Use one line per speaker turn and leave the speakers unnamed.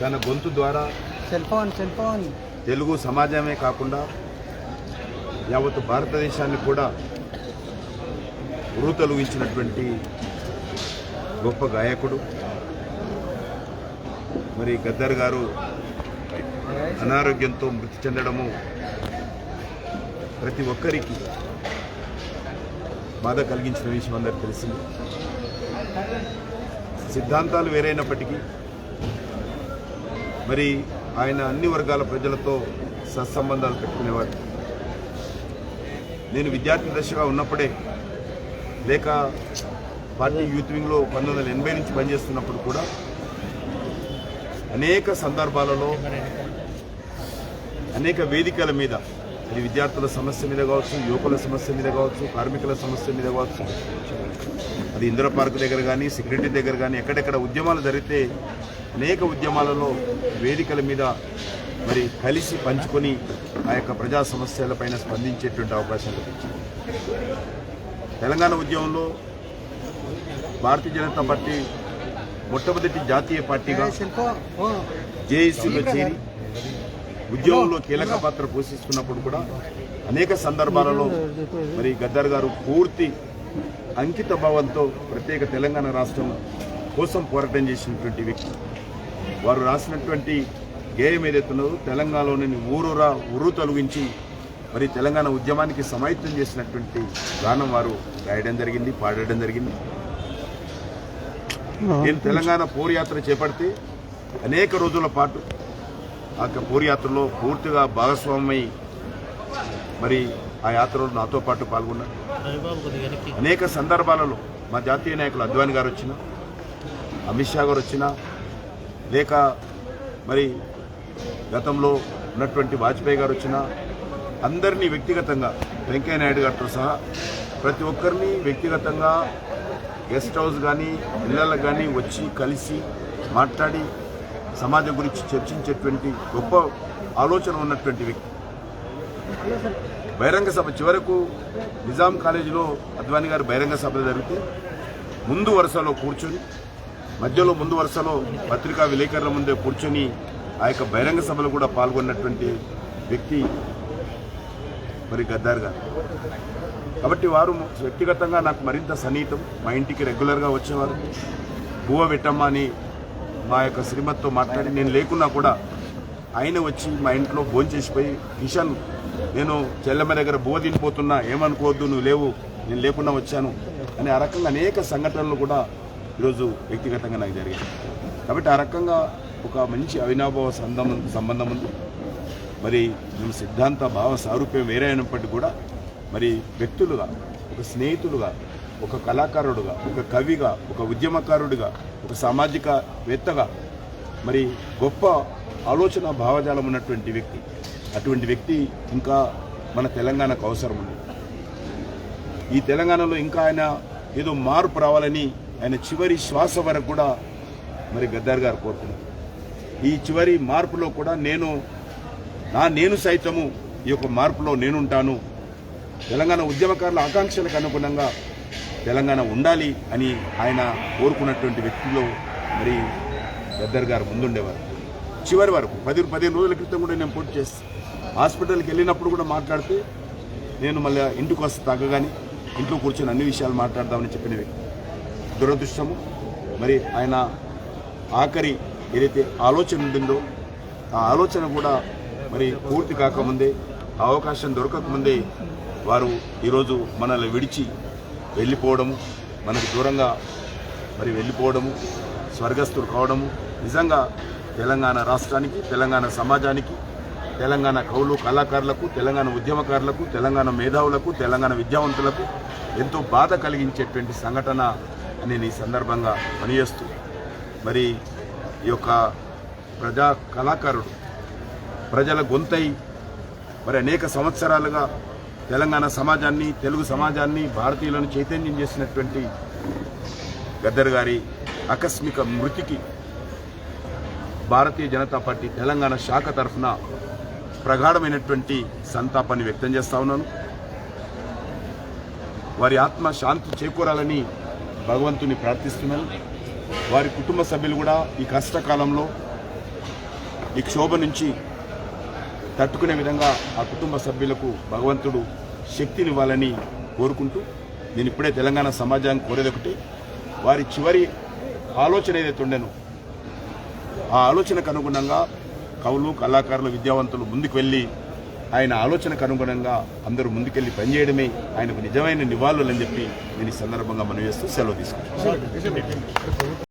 తన గొంతు ద్వారా తెలుగు సమాజమే కాకుండా యావత్ భారతదేశాన్ని కూడా ఉరుతలుగించినటువంటి గొప్ప గాయకుడు. మరి గద్దర్ గారు అనారోగ్యంతో మృతి చెందడము ప్రతి ఒక్కరికి బాధ కలిగించిన విషయం అందరికి తెలిసింది. సిద్ధాంతాలు వేరైనప్పటికీ మరి ఆయన అన్ని వర్గాల ప్రజలతో సత్సంబంధాలు పెట్టుకునేవాడు నేను విద్యార్థి దశగా ఉన్నప్పుడే లేక పార్టీ యూత్ వింగ్లో పంతొమ్మిది వందల ఎనభై నుంచి పనిచేస్తున్నప్పుడు కూడా అనేక సందర్భాలలో అనేక వేదికల మీద అది విద్యార్థుల సమస్య మీద కావచ్చు యువకుల సమస్య మీద కావచ్చు కార్మికుల సమస్య మీద కావచ్చు అది ఇందిరా పార్క్ దగ్గర కానీ సెక్యూరిటీ దగ్గర కానీ ఎక్కడెక్కడ ఉద్యమాలు జరిగితే అనేక ఉద్యమాలలో వేదికల మీద మరి కలిసి పంచుకొని ఆ యొక్క ప్రజా సమస్యలపైన స్పందించేటువంటి అవకాశం లభించింది. తెలంగాణ ఉద్యమంలో భారతీయ జనతా పార్టీ మొట్టమొదటి జాతీయ పార్టీగా జేఏసీలో చేరి ఉద్యమంలో కీలక పాత్ర పోషిస్తున్నప్పుడు కూడా అనేక సందర్భాలలో మరి గద్దర్ గారు పూర్తి అంకిత భావంతో ప్రత్యేక తెలంగాణ రాష్ట్రం కోసం పోరాటం చేసినటువంటి వ్యక్తి. వారు రాసినటువంటి గేయం ఏదైతున్నదో తెలంగాణలోని ఊరూరా ఉర్రు తొలగించి మరి తెలంగాణ ఉద్యమానికి సమాయత్తం చేసినటువంటి గానం వారు రాయడం జరిగింది పాడడం జరిగింది. నేను తెలంగాణ పోరుయాత్ర చేపడితే అనేక రోజుల పాటు ఆ పోరుయాత్రలో పూర్తిగా భాగస్వామ్యమై మరి ఆ యాత్రలో నాతో పాటు పాల్గొన్నాను అనేక సందర్భాలలో మా జాతీయ నాయకులు అద్వాని గారు వచ్చిన అమిత్ షా గారు వచ్చిన లేక మరి గతంలో ఉన్నటువంటి వాజ్పేయి గారు వచ్చిన అందరినీ వ్యక్తిగతంగా వెంకయ్య నాయుడు గారితో సహా ప్రతి ఒక్కరిని వ్యక్తిగతంగా గెస్ట్ హౌస్ కానీ పిల్లలకు కానీ వచ్చి కలిసి మాట్లాడి సమాజం గురించి చర్చించేటువంటి గొప్ప ఆలోచన ఉన్నటువంటి వ్యక్తి. బహిరంగ సభ చివరకు నిజాం కాలేజీలో అద్వానీ గారు బహిరంగ సభ జరిగితే ముందు వరుసలో కూర్చొని మధ్యలో ముందు వరుసలో పత్రికా విలేకరుల ముందే కూర్చొని ఆ యొక్క బహిరంగ సభలో కూడా పాల్గొన్నటువంటి వ్యక్తి మరి గద్దార్ గారు. కాబట్టి వారు వ్యక్తిగతంగా నాకు మరింత సన్నిహితం. మా ఇంటికి రెగ్యులర్గా వచ్చేవారు. బువ్వ పెట్టమ్మ అని మా యొక్క శ్రీమతితో మాట్లాడి నేను లేకున్నా కూడా ఆయన వచ్చి మా ఇంట్లో భోంచేసిపోయి కిషన్ నేను చెల్లెమ్మ దగ్గర బువ్వ తినిపోతున్నా ఏమనుకోవద్దు నువ్వు లేవు నేను లేకుండా వచ్చాను అని ఆ రకంగా అనేక సంఘటనలు కూడా ఈరోజు వ్యక్తిగతంగా నాకు జరిగింది. కాబట్టి ఆ రకంగా ఒక మంచి అవినాభావ సంబంధం సంబంధం ఉంది. మరి మేము సిద్ధాంత భావ సారూప్యం వేరే అయినప్పటికీ కూడా మరి వ్యక్తులుగా ఒక స్నేహితులుగా ఒక కళాకారుడుగా ఒక కవిగా ఒక ఉద్యమకారుడిగా ఒక సామాజికవేత్తగా మరి గొప్ప ఆలోచన భావజాలం ఉన్నటువంటి వ్యక్తి. అటువంటి వ్యక్తి ఇంకా మన తెలంగాణకు అవసరం ఉంది. ఈ తెలంగాణలో ఇంకా ఆయన ఏదో మార్పు రావాలని ఆయన చివరి శ్వాస వరకు కూడా మరి గద్దార్ గారు కోరుకున్నారు ఈ చివరి మార్పులో కూడా నేను నా నేను సైతము ఈ యొక్క మార్పులో నేనుంటాను. తెలంగాణ ఉద్యమకారుల ఆకాంక్షలకు అనుగుణంగా తెలంగాణ ఉండాలి అని ఆయన కోరుకున్నటువంటి వ్యక్తిలో మరి గద్దర్ గారు ముందుండేవారు. చివరి వరకు పది పదిహేను రోజుల క్రితం కూడా నేను పూర్తి చేసి హాస్పిటల్కి వెళ్ళినప్పుడు కూడా మాట్లాడితే నేను మళ్ళీ ఇంటికి వస్తే తగ్గగానే ఇంట్లో కూర్చొని అన్ని విషయాలు మాట్లాడదామని చెప్పిన వ్యక్తి. దురదృష్టము. మరి ఆయన ఆఖరి ఏదైతే ఆలోచన ఉంటుందో ఆ ఆలోచన కూడా మరి పూర్తి కాకముందే ఆ అవకాశం దొరకకముందే వారు ఈరోజు మనల్ని విడిచి వెళ్ళిపోవడము మనకు దూరంగా మరి వెళ్ళిపోవడము స్వర్గస్థులు కావడము. నిజంగా తెలంగాణ రాష్ట్రానికి తెలంగాణ సమాజానికి తెలంగాణ కవులు కళాకారులకు తెలంగాణ ఉద్యమకారులకు తెలంగాణ మేధావులకు తెలంగాణ విద్యావంతులకు ఎంతో బాధ కలిగించేటువంటి సంఘటన నేను ఈ సందర్భంగా పనిచేస్తూ మరి ఈ యొక్క ప్రజా కళాకారుడు ప్రజల గొంతై మరి అనేక సంవత్సరాలుగా తెలంగాణ సమాజాన్ని తెలుగు సమాజాన్ని భారతీయులను చైతన్యం చేసినటువంటి గద్దర్ గారి ఆకస్మిక మృతికి భారతీయ జనతా పార్టీ తెలంగాణ శాఖ తరఫున ప్రగాఢమైనటువంటి సంతాపాన్ని వ్యక్తం చేస్తా ఉన్నాను. వారి ఆత్మ శాంతి చేకూరాలని భగవంతుని ప్రార్థిస్తున్నాను వారి కుటుంబ సభ్యులు కూడా ఈ కష్టకాలంలో ఈ క్షోభ నుంచి తట్టుకునే విధంగా ఆ కుటుంబ సభ్యులకు భగవంతుడు శక్తినివ్వాలని కోరుకుంటూ నేను ఇప్పుడే తెలంగాణ సమాజానికి కోరేది ఒకటి. వారి చివరి ఆలోచన ఏదైతే ఉండేనో ఆ ఆలోచనకు అనుగుణంగా కవులు కళాకారులు విద్యావంతులు ముందుకు వెళ్ళి ఆయన ఆలోచనకు అనుగుణంగా అందరూ ముందుకెళ్ళి పనిచేయడమే ఆయనకు నిజమైన నివాళులని చెప్పి నేను ఈ సందర్భంగా మనం చేస్తూ సెలవు తీసుకుంటాను